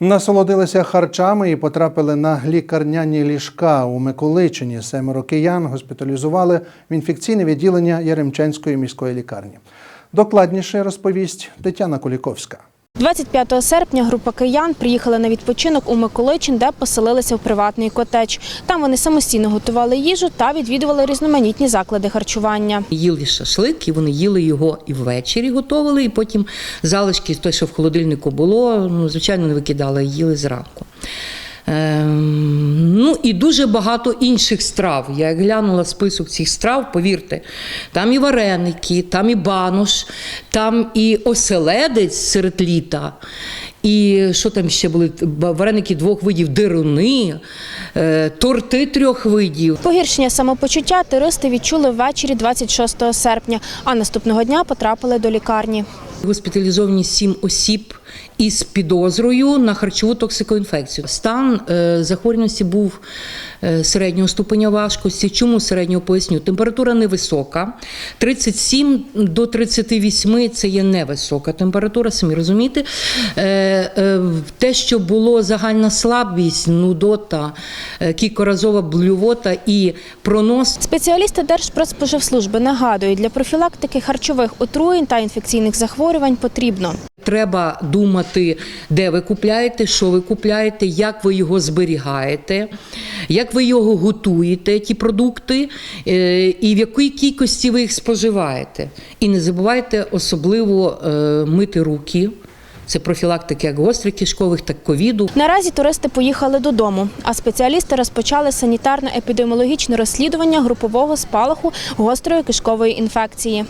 Насолодилися харчами і потрапили на лікарняні ліжка у Миколичині. Семеро киян госпіталізували в інфекційне відділення Яремченської міської лікарні. Докладніше розповість Тетяна Куліковська. 25 серпня група киян приїхала на відпочинок у Миколичин, де поселилися в приватний котеч. Там вони самостійно готували їжу та відвідували різноманітні заклади харчування. Їли шашлик, і вони їли його і ввечері готували, і потім залишки, те, що в холодильнику було, ну, звичайно, не викидали, їли зранку. І дуже багато інших страв. Я глянула список цих страв, повірте, там і вареники, там і банош, там і оселедець серед літа. І що там ще були? Вареники двох видів, дируни, е, торти трьох видів. Погіршення самопочуття туристи відчули ввечері 26 серпня, а наступного дня потрапили до лікарні. Госпіталізовані сім осіб із підозрою на харчову токсикоінфекцію. Стан е, захворюваності був е, середнього ступеня важкості. Чому середнього поясню? Температура невисока. 37 до 38 – це є невисока температура, самі розумієте. Е, те, що було загальна слабість, нудота, кількоразова блювота і пронос Спеціалісти Держпродспоживслужби нагадують, для профілактики харчових отруєнь та інфекційних захворювань потрібно Треба думати, де ви купляєте, що ви купляєте, як ви його зберігаєте, як ви його готуєте, ті продукти, е, і в якій кількості ви їх споживаєте. І не забувайте особливо е, мити руки. Це профілактика як гострих кишкових, так ковіду. Наразі туристи поїхали додому, а спеціалісти розпочали санітарно-епідеміологічне розслідування групового спалаху гострої кишкової інфекції.